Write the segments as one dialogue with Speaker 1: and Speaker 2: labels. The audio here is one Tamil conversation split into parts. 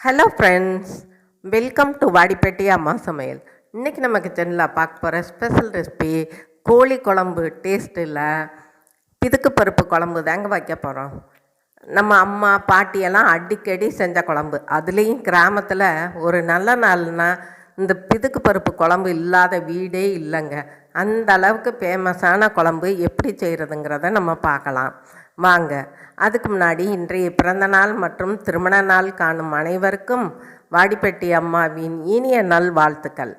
Speaker 1: Hello friends welcome to Vadipatti அம்மா சமையல் இன்றைக்கி நம்ம கிச்சனில் பார்க்க போகிற ஸ்பெஷல் ரெசிபி கோழி குழம்பு டேஸ்ட்டில் பிதுக்கு பருப்பு குழம்பு தாங்க வைக்க போகிறோம் நம்ம அம்மா பாட்டியெல்லாம் அடிக்கடி செஞ்ச குழம்பு. அதுலேயும் கிராமத்தில் ஒரு நல்ல நாள்னா இந்த பிதுக்கு பருப்பு குழம்பு இல்லாத வீடே இல்லைங்க. அந்த அளவுக்கு ஃபேமஸான குழம்பு எப்படி செய்கிறதுங்கிறத நம்ம பார்க்கலாம். வாங்க. அதுக்கு முன்னாடி இன்றைய பிறந்த நாள் மற்றும் திருமண நாள் காணும் அனைவருக்கும் வாடிப்பட்டி அம்மாவின் இனிய நல் வாழ்த்துக்கள்.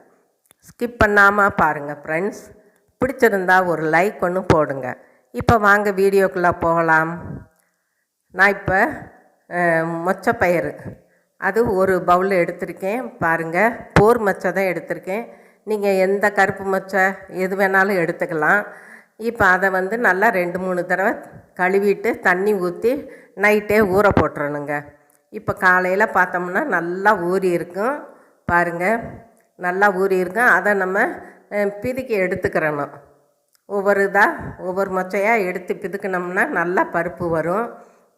Speaker 1: ஸ்கிப் பண்ணாமல் பாருங்கள் ஃப்ரெண்ட்ஸ் பிடிச்சிருந்தா ஒரு லைக் ஒன்று போடுங்க. இப்போ வாங்க வீடியோக்குள்ளே போகலாம். நான் இப்போ மொச்சப்பயிறு. அது ஒரு பவுல் எடுத்திருக்கேன். பாருங்கள் போர் மொச்சை தான் எடுத்திருக்கேன். நீங்கள் எந்த கருப்பு மொச்சை எது வேணாலும் எடுத்துக்கலாம். இப்போ அதை வந்து நல்லா ரெண்டு மூணு தடவை கழுவிட்டு தண்ணி ஊற்றி நைட்டே ஊற போட்டுறணுங்க. இப்போ காலையில் பார்த்தோம்னா நல்லா ஊறி இருக்கும். பாருங்கள் நல்லா ஊறி இருக்கும். அதை நம்ம பிதுக்கி எடுத்துக்கிறணும். ஒவ்வொரு இதாக ஒவ்வொரு மொச்சையாக எடுத்து பிதுக்கினோம்னா நல்லா பருப்பு வரும்.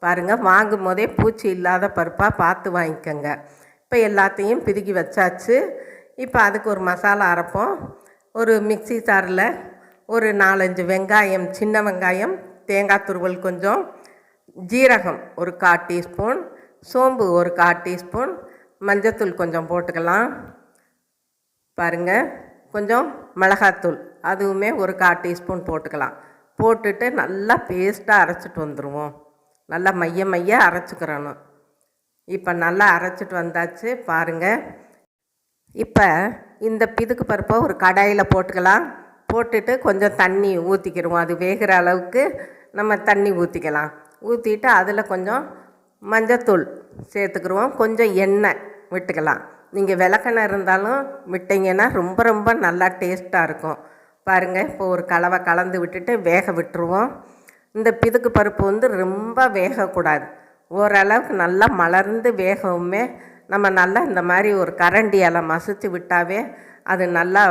Speaker 1: பாருங்கள் வாங்கும் போதே பூச்சி இல்லாத பருப்பாக பார்த்து வாங்கிக்கோங்க. இப்போ எல்லாத்தையும் பிதுக்கி வச்சாச்சு. இப்போ அதுக்கு ஒரு மசாலா அரைப்போம். ஒரு மிக்ஸி சாரில் ஒரு நாலஞ்சு வெங்காயம் சின்ன வெங்காயம் தேங்காய் துருவல் கொஞ்சம் ஜீரகம் ஒரு கால் டீஸ்பூன் சோம்பு ஒரு கால் டீஸ்பூன் மஞ்சத்தூள் கொஞ்சம் போட்டுக்கலாம். பாருங்கள் கொஞ்சம் மிளகாத்தூள் அதுவுமே ஒரு கால் டீஸ்பூன் போட்டுக்கலாம். போட்டுட்டு நல்லா பேஸ்ட்டாக அரைச்சிட்டு வந்துடுவோம் நல்லா மைய மைய அரைச்சிக்கிறணும். இப்போ நல்லா அரைச்சிட்டு வந்தாச்சு பாருங்கள் இப்போ இந்த பிதுக்கு பருப்பை ஒரு கடாயில் போட்டுக்கலாம். போட்டுட்டு கொஞ்சம் தண்ணி ஊற்றிக்கிடுவோம் அது வேகிற அளவுக்கு நம்ம தண்ணி ஊற்றிக்கலாம் ஊற்றிட்டு அதில் கொஞ்சம் மஞ்சத்தூள் சேர்த்துக்கிடுவோம் கொஞ்சம் எண்ணெய் விட்டுக்கலாம். நீங்கள் விளக்கெண்ணெய் இருந்தாலும் விட்டீங்கன்னா ரொம்ப ரொம்ப நல்லா டேஸ்ட்டாக இருக்கும். பாருங்கள் இப்போ ஒரு கலவை கலந்து விட்டுட்டு வேக விட்டுருவோம். இந்த பிதுக்கு பருப்பு வந்து ரொம்ப வேகக்கூடாது. ஓரளவுக்கு நல்லா மலர்ந்து வேகவுமே நம்ம நல்லா இந்த மாதிரி ஒரு கரண்டியால் மசித்து விட்டாவே அது நல்லா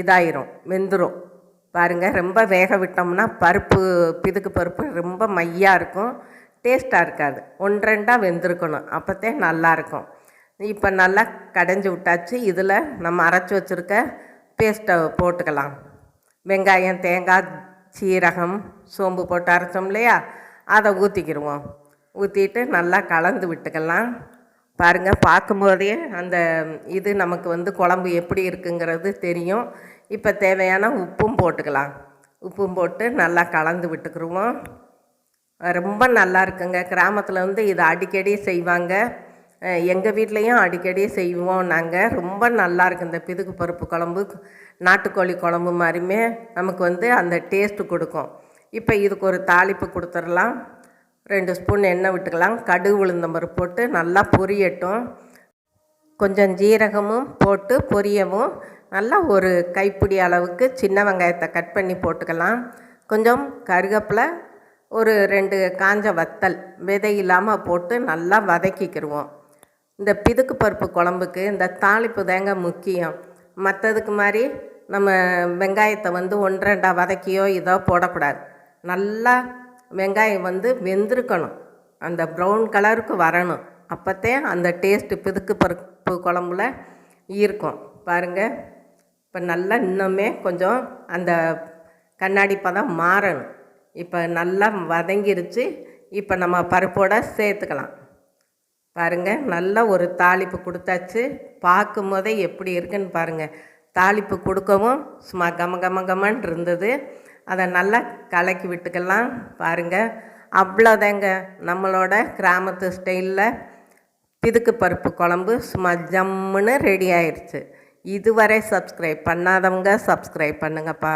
Speaker 1: இதாயிரும் வெந்துடும் பாருங்கள் ரொம்ப வேக விட்டோம்னா பருப்பு பிதுக்கு பருப்பு ரொம்ப மையாக இருக்கும் டேஸ்ட்டாக இருக்காது. ஒன்றரெண்டாக வெந்திருக்கணும் அப்போத்தே நல்லாயிருக்கும் இப்போ நல்லா கடைஞ்சி விட்டாச்சு இதில் நம்ம அரைச்சி வச்சுருக்க பேஸ்ட்டை போட்டுக்கலாம். வெங்காயம் தேங்காய் சீரகம் சோம்பு போட்டு அரைச்சோம் இல்லையா? அதை ஊற்றிக்கிடுவோம் ஊற்றிட்டு நல்லா கலந்து விட்டுக்கலாம். பாருங்கள் பார்க்கும்போதே அந்த இது நமக்கு வந்து குழம்பு எப்படி இருக்குங்கிறது தெரியும். இப்போ தேவையான உப்பும் போட்டுக்கலாம். உப்பும் போட்டு நல்லா கலந்து விட்டுக்கிருவோம். ரொம்ப நல்லா இருக்குங்க. கிராமத்தில் வந்து இதை அடிக்கடி செய்வாங்க. எங்கள் வீட்லேயும் அடிக்கடி செய்வோம் நாங்கள் ரொம்ப நல்லா இருக்கு இந்த பிதுக்கு பருப்பு குழம்பு நாட்டுக்கோழி குழம்பு மாதிரியுமே நமக்கு வந்து அந்த டேஸ்ட்டு கொடுக்கும். இப்போ இதுக்கு ஒரு தாளிப்பு கொடுத்துடலாம். ரெண்டு ஸ்பூன் எண்ணெய் விட்டுக்கலாம். கடுகு உளுந்தம்பருப்பு போட்டு நல்லா பொரியட்டும். கொஞ்சம் ஜீரகமும் போட்டு பொரியவும். நல்லா ஒரு கைப்பிடி அளவுக்கு சின்ன வெங்காயத்தை கட் பண்ணி போட்டுக்கலாம். கொஞ்சம் கருவேப்பிலை ஒரு ரெண்டு காஞ்ச வத்தல் விதை இல்லாமல் போட்டு நல்லா வதக்கிக்கிடுவோம் இந்த பிதுக்கு பருப்பு குழம்புக்கு இந்த தாளிப்பு தாங்க முக்கியம். மற்றதுக்கு மாதிரி நம்ம வெங்காயத்தை வந்து ஒன்றரெண்டா வதக்கியோ இதோ போடக்கூடாது. நல்லா வெங்காயம் வந்து வெந்திருக்கணும். அந்த ப்ரௌன் கலருக்கு வரணும். அப்போத்தே அந்த டேஸ்ட்டு பிதுக்கு பருப்பு குழம்புல இருக்கும். பாருங்கள் இப்போ நல்லா இன்னுமே கொஞ்சம் அந்த கண்ணாடி பதம் மாறணும். இப்போ நல்லா வதங்கிருச்சு. இப்போ நம்ம பருப்போட சேர்த்துக்கலாம். பாருங்கள் நல்லா ஒரு தாளிப்பு கொடுத்தாச்சு. பார்க்கும் போதே எப்படி இருக்குன்னு பாருங்கள் தாளிப்பு கொடுக்கவும் சும்மா கம கம கமன்னு இருந்தது. அதை நல்லா கலக்கி விட்டுக்கலாம் பாருங்கள் அவ்வளோதாங்க நம்மளோட கிராமத்து ஸ்டைலில் பிதுக்கு பருப்பு குழம்பு சும்மா ஜம்முன்னு ரெடி ஆயிடுச்சு இதுவரை சப்ஸ்கிரைப் பண்ணாதவங்க சப்ஸ்கிரைப் பண்ணுங்கப்பா.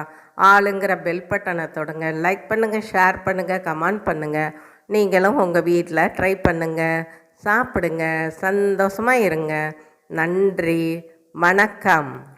Speaker 1: ஆளுங்கிற பெல் பட்டனை தொடுங்க. லைக் பண்ணுங்கள் ஷேர் பண்ணுங்கள் கமெண்ட் பண்ணுங்கள் நீங்களும் உங்கள் வீட்டில் ட்ரை பண்ணுங்கள் சாப்பிடுங்க. சந்தோஷமாக இருங்க. நன்றி. வணக்கம்.